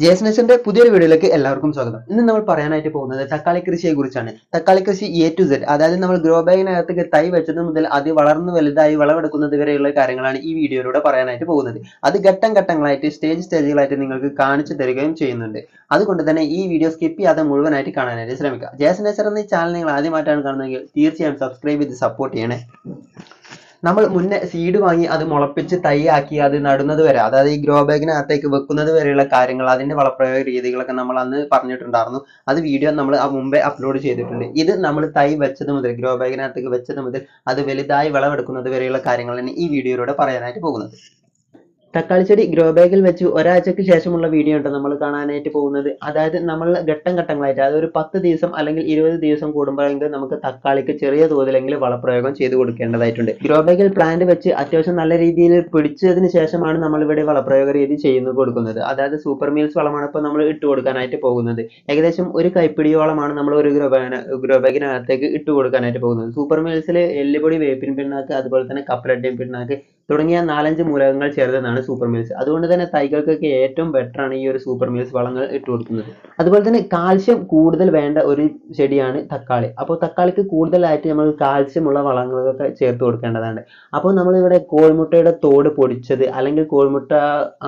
ജേസ്നെസിന്റെ പുതിയൊരു വീഡിയോയിലേക്ക് എല്ലാവർക്കും സ്വാഗതം. ഇന്ന് നമ്മൾ പറയാനായിട്ട് പോകുന്നത് തക്കാളി കൃഷിയെ കുറിച്ചാണ്. തക്കാളി കൃഷി എ ടു സെഡ് അതായത് നമ്മൾ ഗ്രോ ബാഗിനകത്തേക്ക് തൈ വെച്ചത് മുതൽ അത് വളർന്നു വലുതായി വിളവെടുക്കുന്നത് വരെയുള്ള കാര്യങ്ങളാണ് ഈ വീഡിയോയിലൂടെ പറയാനായിട്ട് പോകുന്നത്. അത് ഘട്ടം ഘട്ടങ്ങളായിട്ട് സ്റ്റേജ് സ്റ്റേജുകളായിട്ട് നിങ്ങൾക്ക് കാണിച്ചു തരികയും ചെയ്യുന്നുണ്ട്. അതുകൊണ്ട് തന്നെ ഈ വീഡിയോ സ്കിപ്പ് ചെയ്യാതെ മുഴുവനായിട്ട് കാണാനായിട്ട് ശ്രമിക്കുക. ജേസ് എന്ന ഈ ചാനൽ നിങ്ങൾ ആദ്യമായിട്ടാണ് കാണുന്നതെങ്കിൽ തീർച്ചയായും സബ്സ്ക്രൈബ് ചെയ്ത് സപ്പോർട്ട് ചെയ്യണേ. നമ്മൾ മുന്നേ സീഡ് വാങ്ങി അത് മുളപ്പിച്ച് തൈയാക്കി അത് നടുന്നത് വരെ അതായത് ഈ ഗ്രോ ബാഗിനകത്തേക്ക് വെക്കുന്നത് വരെയുള്ള കാര്യങ്ങൾ അതിന്റെ വളപ്രയോഗ രീതികളൊക്കെ നമ്മൾ അന്ന് പറഞ്ഞിട്ടുണ്ടായിരുന്നു. അത് വീഡിയോ നമ്മൾ ആ മുമ്പേ അപ്ലോഡ് ചെയ്തിട്ടുണ്ട്. ഇത് നമ്മൾ തൈ വെച്ചത് മുതൽ ഗ്രോ ബാഗിനകത്തേക്ക് വെച്ചത് മുതൽ അത് വലുതായി വിളവെടുക്കുന്നത് വരെയുള്ള കാര്യങ്ങളാണ് ഈ വീഡിയോയിലൂടെ പറയാനായിട്ട് പോകുന്നത്. തക്കാളി ചെടി ഗ്രോ ബാഗിൽ വെച്ച് ഒരാഴ്ചയ്ക്ക് ശേഷമുള്ള വീഡിയോ ഉണ്ട് നമ്മൾ കാണാനായിട്ട് പോകുന്നത്. അതായത് നമ്മൾ ഘട്ടം ഘട്ടങ്ങളായിട്ട് അതായത് ഒരു പത്ത് ദിവസം അല്ലെങ്കിൽ ഇരുപത് ദിവസം കൂടുമ്പോഴെങ്കിലും നമുക്ക് തക്കാളിക്ക് ചെറിയ തോതിലെങ്കിലും വളപ്രയോഗം ചെയ്തു കൊടുക്കേണ്ടതായിട്ടുണ്ട്. ഗ്രോ ബാഗിൽ പ്ലാന്റ് വെച്ച് അത്യാവശ്യം നല്ല രീതിയിൽ പിടിച്ചതിന് ശേഷമാണ് നമ്മൾ ഇവിടെ വളപ്രയോഗ രീതി ചെയ്യുന്നു കൊടുക്കുന്നത്. അതായത് സൂപ്പർ മീൽസ് വളമാണ് ഇപ്പോൾ നമ്മൾ ഇട്ട് കൊടുക്കാനായിട്ട് പോകുന്നത്. ഏകദേശം ഒരു കൈപ്പിടിയോളമാണ് നമ്മൾ ഒരു ഗ്രോ ബാഗിന് ഗ്രോ ബാഗിനകത്തേക്ക് ഇട്ട് കൊടുക്കാനായിട്ട് പോകുന്നത്. സൂപ്പർ മീൽസിൽ എല്ലുപൊടി വേപ്പിൻ പിണ്ണാക്ക് അതുപോലെ തന്നെ കപ്പലട്ടിയും പിണ്ണാക്ക് തുടങ്ങിയ നാലഞ്ച് മൂലകങ്ങൾ ചേർന്നതാണ് സൂപ്പർ മീൽസ് അതുകൊണ്ട് തന്നെ തൈകൾക്കൊക്കെ ഏറ്റവും ബെറ്റർ ആണ് ഈ ഒരു സൂപ്പർ മീൽസ് വളങ്ങൾ ഇട്ട് കൊടുക്കുന്നത്. അതുപോലെ തന്നെ കാൽഷ്യം കൂടുതൽ വേണ്ട ഒരു ചെടിയാണ് തക്കാളി. അപ്പോൾ തക്കാളിക്ക് കൂടുതലായിട്ട് നമ്മൾ കാൽഷ്യമുള്ള വളങ്ങളൊക്കെ ചേർത്ത് കൊടുക്കേണ്ടതാണ്. അപ്പോൾ നമ്മൾ ഇവിടെ കോഴിമുട്ടയുടെ തോട് പൊടിച്ചത് അല്ലെങ്കിൽ കോഴിമുട്ട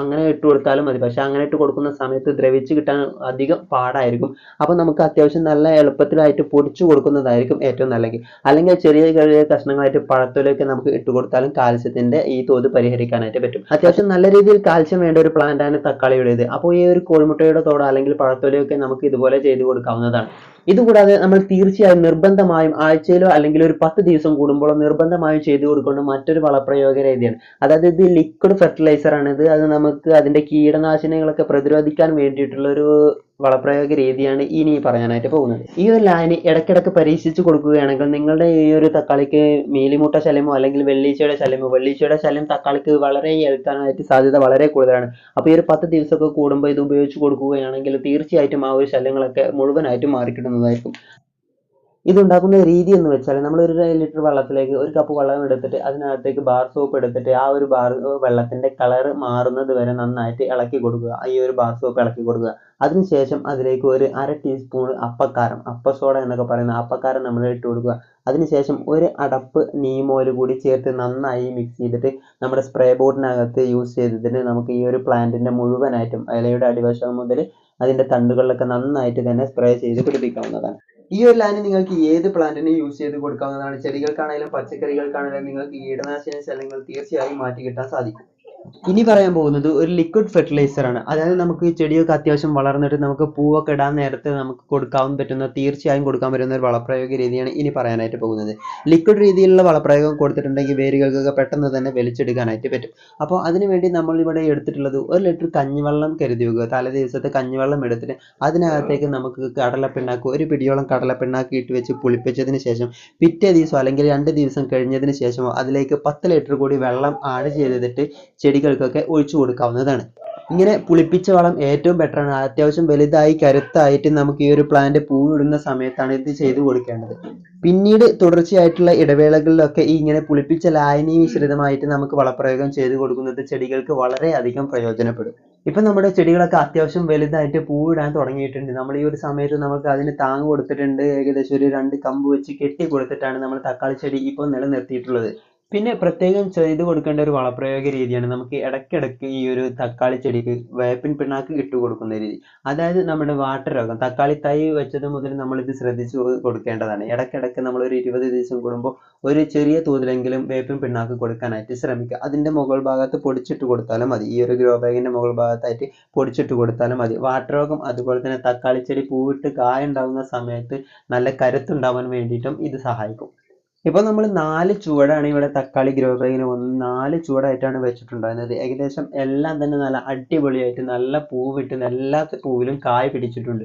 അങ്ങനെ ഇട്ട് കൊടുത്താലും മതി. പക്ഷെ അങ്ങനെ ഇട്ട് കൊടുക്കുന്ന സമയത്ത് ദ്രവിച്ച് കിട്ടാൻ അധികം പാടായിരിക്കും. അപ്പോൾ നമുക്ക് അത്യാവശ്യം നല്ല എളുപ്പത്തിലായിട്ട് പൊടിച്ചു കൊടുക്കുന്നതായിരിക്കും ഏറ്റവും നല്ലത്. അല്ലെങ്കിൽ ചെറിയ ചെറിയ കഷ്ണങ്ങളായിട്ട് പഴത്തോലൊക്കെ നമുക്ക് ഇട്ട് കൊടുത്താലും കാൽസ്യത്തിന്റെ ഈ തോത് പരിഹരിക്കാനായിട്ട് പറ്റും. അത്യാവശ്യം നല്ല രീതിയിൽ കാൽസ്യം വേണ്ട ഒരു പ്ലാന്റ് ആണ് തക്കാളിയുടേത്. അപ്പോൾ ഈ ഒരു കോഴിമുട്ടയുടെ തോട് അല്ലെങ്കിൽ പഴത്തൊലിയൊക്കെ നമുക്ക് ഇതുപോലെ ചെയ്തു കൊടുക്കാവുന്നതാണ്. ഇതുകൂടാതെ നമ്മൾ തീർച്ചയായും നിർബന്ധമായും ആഴ്ചയിലോ അല്ലെങ്കിൽ ഒരു പത്ത് ദിവസം കൂടുമ്പോഴോ നിർബന്ധമായും ചെയ്തു കൊടുക്കേണ്ട മറ്റൊരു വളപ്രയോഗ രീതിയാണ്. അതായത് ഇത് ലിക്വിഡ് ഫെർട്ടിലൈസർ ആണ് ഇത് അത് നമുക്ക് അതിന്റെ കീടനാശിനികളൊക്കെ പ്രതിരോധിക്കാൻ വേണ്ടിയിട്ടുള്ള ഒരു വളപ്രയോഗ രീതിയാണ് ഇനി പറയാനായിട്ട് പോകുന്നത്. ഈ ഒരു ലായനി ഇടക്കിടക്ക് പരീക്ഷിച്ച് കൊടുക്കുകയാണെങ്കിൽ നിങ്ങളുടെ ഈ ഒരു തക്കാളിക്ക് മീലിമുട്ട ശല്യമോ അല്ലെങ്കിൽ വെള്ളീച്ചയുടെ ശല്യമോ വെള്ളീച്ചയുടെ ശല്യം തക്കാളിക്ക് വളരെ ഏൽക്കാനായിട്ട് സാധ്യത വളരെ കൂടുതലാണ്. അപ്പോൾ ഈ ഒരു പത്ത് ദിവസമൊക്കെ കൂടുമ്പോൾ ഇത് ഉപയോഗിച്ച് കൊടുക്കുകയാണെങ്കിൽ തീർച്ചയായിട്ടും ആ ഒരു ശല്യങ്ങളൊക്കെ മുഴുവനായിട്ടും മാറിക്കിട്ടുന്നതായിരിക്കും. ഇതുണ്ടാക്കുന്ന രീതി എന്ന് വെച്ചാൽ നമ്മൾ ഒരു ലിറ്റർ വെള്ളത്തിലേക്ക് ഒരു കപ്പ് വെള്ളം എടുത്തിട്ട് അതിനകത്തേക്ക് ബാർ സോപ്പ് എടുത്തിട്ട് ആ ഒരു ബാർ വെള്ളത്തിന്റെ കളർ മാറുന്നത് വരെ നന്നായിട്ട് ഇളക്കി കൊടുക്കുക. ഈ ഒരു ബാർ സോപ്പ് ഇളക്കി കൊടുക്കുക. അതിനുശേഷം അതിലേക്ക് ഒരു അര ടീസ്പൂൺ അപ്പക്കാരം അപ്പ സോഡ എന്നൊക്കെ പറയുന്ന അപ്പക്കാരം നമ്മൾ ഇട്ട് കൊടുക്കുക. അതിനുശേഷം ഒരു അടപ്പ് നീമോൽ കൂടി ചേർത്ത് നന്നായി മിക്സ് ചെയ്തിട്ട് നമ്മുടെ സ്പ്രേ ബോർഡിനകത്ത് യൂസ് ചെയ്തിട്ട് നമുക്ക് ഈ ഒരു പ്ലാന്റിന്റെ മുഴുവനായിട്ടും ഇലയുടെ അടിവശം മുതൽ അതിന്റെ തണ്ടുകളിലൊക്കെ നന്നായിട്ട് തന്നെ സ്പ്രേ ചെയ്ത് പിടിപ്പിക്കാവുന്നതാണ്. ഈ ഒരു ലാൻഡ് നിങ്ങൾക്ക് ഏത് പ്ലാന്റിനും യൂസ് ചെയ്ത് കൊടുക്കാവുന്നതാണ്? ചെടികൾക്കാണെങ്കിലും പച്ചക്കറികൾക്കാണെങ്കിലും നിങ്ങൾക്ക് കീടനാശിനി ശല്യങ്ങൾ തീർച്ചയായും മാറ്റി കിട്ടാൻ സാധിക്കും. ഇനി പറയാൻ പോകുന്നത് ഒരു ലിക്വിഡ് ഫെർട്ടിലൈസർ ആണ്. അതായത് നമുക്ക് ചെടിയൊക്കെ അത്യാവശ്യം വളർന്നിട്ട് നമുക്ക് പൂവൊക്കെ ഇടാൻ നേരത്തെ നമുക്ക് കൊടുക്കാൻ പറ്റുന്ന തീർച്ചയായും കൊടുക്കാൻ പറ്റുന്ന ഒരു വളപ്രയോഗ രീതിയാണ് ഇനി പറയാനായിട്ട് പോകുന്നത്. ലിക്വിഡ് രീതിയിലുള്ള വളപ്രയോഗം കൊടുത്തിട്ടുണ്ടെങ്കിൽ വേരുകൾക്കൊക്കെ പെട്ടെന്ന് തന്നെ വലിച്ചെടുക്കാനായിട്ട് പറ്റും. അപ്പോൾ അതിനുവേണ്ടി നമ്മൾ ഇവിടെ എടുത്തിട്ടുള്ളത് ഒരു ലിറ്റർ കഞ്ഞിവെള്ളം കരുതി വെക്കുക. തലേ ദിവസത്തെ കഞ്ഞിവെള്ളം എടുത്തിട്ട് അതിനകത്തേക്ക് നമുക്ക് കടലപ്പിണ്ണാക്ക് ഒരു പിടിയോളം കടലപ്പിണ്ണാക്ക് ഇട്ട് വെച്ച് പുളിപ്പിച്ചതിന് ശേഷം പിറ്റേ ദിവസം അല്ലെങ്കിൽ രണ്ട് ദിവസം കഴിഞ്ഞതിന് ശേഷമോ അതിലേക്ക് പത്ത് ലിറ്റർ കൂടി വെള്ളം ആഡ് ചെയ്തിട്ട് ചെടികൾക്കൊക്കെ ഒഴിച്ചു കൊടുക്കാവുന്നതാണ്. ഇങ്ങനെ പുളിപ്പിച്ച വളം ഏറ്റവും ബെറ്ററാണ് അത്യാവശ്യം വലുതായി കരുത്തായിട്ട് നമുക്ക് ഈ ഒരു പ്ലാന്റ് പൂവിടുന്ന സമയത്താണ് ഇത് ചെയ്തു കൊടുക്കേണ്ടത്. പിന്നീട് തുടർച്ചയായിട്ടുള്ള ഇടവേളകളിലൊക്കെ ഈ ഇങ്ങനെ പുളിപ്പിച്ച ലായനി മിശ്രിതമായിട്ട് നമുക്ക് വളപ്രയോഗം ചെയ്തു കൊടുക്കുന്നത് ചെടികൾക്ക് വളരെയധികം പ്രയോജനപ്പെടും. ഇപ്പൊ നമ്മുടെ ചെടികളൊക്കെ അത്യാവശ്യം വലുതായിട്ട് പൂവിടാൻ തുടങ്ങിയിട്ടുണ്ട്. നമ്മൾ ഈ ഒരു സമയത്ത് നമുക്ക് അതിന് താങ്ങ് കൊടുത്തിട്ടുണ്ട്. ഏകദേശം ഒരു രണ്ട് കമ്പ് വെച്ച് കെട്ടി കൊടുത്തിട്ടാണ് നമ്മൾ തക്കാളി ചെടി ഇപ്പോൾ നിലനിർത്തിയിട്ടുള്ളത്. പിന്നെ പ്രത്യേകം ചെയ്തു കൊടുക്കേണ്ട ഒരു വളപ്രയോഗ രീതിയാണ് നമുക്ക് ഇടയ്ക്കിടയ്ക്ക് ഈ ഒരു തക്കാളി ചെടിക്ക് വേപ്പിൻ പിണ്ണാക്ക് ഇട്ട് കൊടുക്കുന്ന രീതി. അതായത് നമ്മുടെ വാട്ടർ രോഗം. തക്കാളി തൈ വെച്ചത് മുതൽ നമ്മൾ ഇത് ശ്രദ്ധിച്ചു കൊടുക്കേണ്ടതാണ്. ഇടയ്ക്കിടയ്ക്ക് നമ്മൾ ഒരു ഇരുപത് ദിവസം കൂടുമ്പോൾ ഒരു ചെറിയ തോതിലെങ്കിലും വേപ്പിൻ പിണ്ണാക്ക് കൊടുക്കാനായിട്ട് ശ്രമിക്കുക. അതിന്റെ മുകൾ ഭാഗത്ത് പൊടിച്ചിട്ട് കൊടുത്താലും മതി. ഈ ഒരു ഗ്രോ ബാഗിന്റെ മുകൾ ഭാഗത്തായിട്ട് പൊടിച്ചിട്ട് കൊടുത്താലും മതി. വാട്ടർ രോഗം അതുപോലെ തന്നെ തക്കാളി ചെടി പൂവിട്ട് കായ ഉണ്ടാകുന്ന സമയത്ത് നല്ല കരുത്തുണ്ടാവാൻ വേണ്ടിയിട്ടും ഇത് സഹായിക്കും. ഇപ്പൊ നമ്മൾ നാല് ചുവടാണ് ഇവിടെ തക്കാളി ഗ്രോ ബാഗിന് വന്ന് നാല് ചുവടായിട്ടാണ് വെച്ചിട്ടുണ്ടായിരുന്നത്. ഏകദേശം എല്ലാം തന്നെ നല്ല അടിപൊളിയായിട്ട് നല്ല പൂവിട്ട് എല്ലാ പൂവിലും കായ് പിടിച്ചിട്ടുണ്ട്.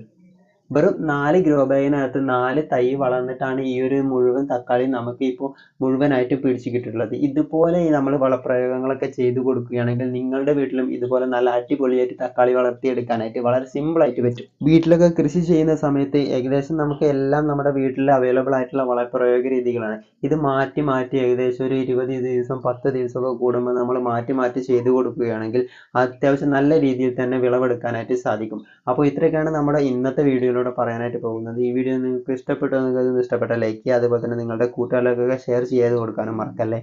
വെറും നാല് ഗ്രോ ബാഗിനകത്ത് നാല് തൈ വളർന്നിട്ടാണ് ഈ ഒരു മുഴുവൻ തക്കാളി നമുക്ക് ഇപ്പോൾ മുഴുവനായിട്ട് പിടിച്ച് കിട്ടിയിട്ടുള്ളത്. ഇതുപോലെ നമ്മൾ വളപ്രയോഗങ്ങളൊക്കെ ചെയ്തു കൊടുക്കുകയാണെങ്കിൽ നിങ്ങളുടെ വീട്ടിലും ഇതുപോലെ നല്ല അടിപൊളിയായിട്ട് തക്കാളി വളർത്തിയെടുക്കാനായിട്ട് വളരെ ആയിട്ട് പറ്റും. വീട്ടിലൊക്കെ കൃഷി ചെയ്യുന്ന സമയത്ത് ഏകദേശം നമുക്ക് എല്ലാം നമ്മുടെ വീട്ടിൽ അവൈലബിൾ ആയിട്ടുള്ള വളപ്രയോഗ രീതികളാണ്. ഇത് മാറ്റി മാറ്റി ഏകദേശം ഒരു ഇരുപത് ദിവസം പത്ത് ദിവസമൊക്കെ കൂടുമ്പോൾ നമ്മൾ മാറ്റി മാറ്റി ചെയ്തു കൊടുക്കുകയാണെങ്കിൽ അത്യാവശ്യം നല്ല രീതിയിൽ തന്നെ വിളവെടുക്കാനായിട്ട് സാധിക്കും. അപ്പോൾ ഇത്രയൊക്കെയാണ് നമ്മുടെ ഇന്നത്തെ വീഡിയോയിലൂടെ പറയാനായിട്ട് പോകുന്നത്. ഈ വീഡിയോ നിങ്ങൾക്ക് ഇഷ്ടപ്പെട്ടു നിങ്ങൾക്ക് ഇഷ്ടപ്പെട്ട ലൈക്ക് ചെയ്യുക. അതുപോലെ തന്നെ നിങ്ങളുടെ കൂട്ടുകാർക്കൊക്കെ ഷെയർ ചെയ്ത് കൊടുക്കാനും മറക്കല്ലേ?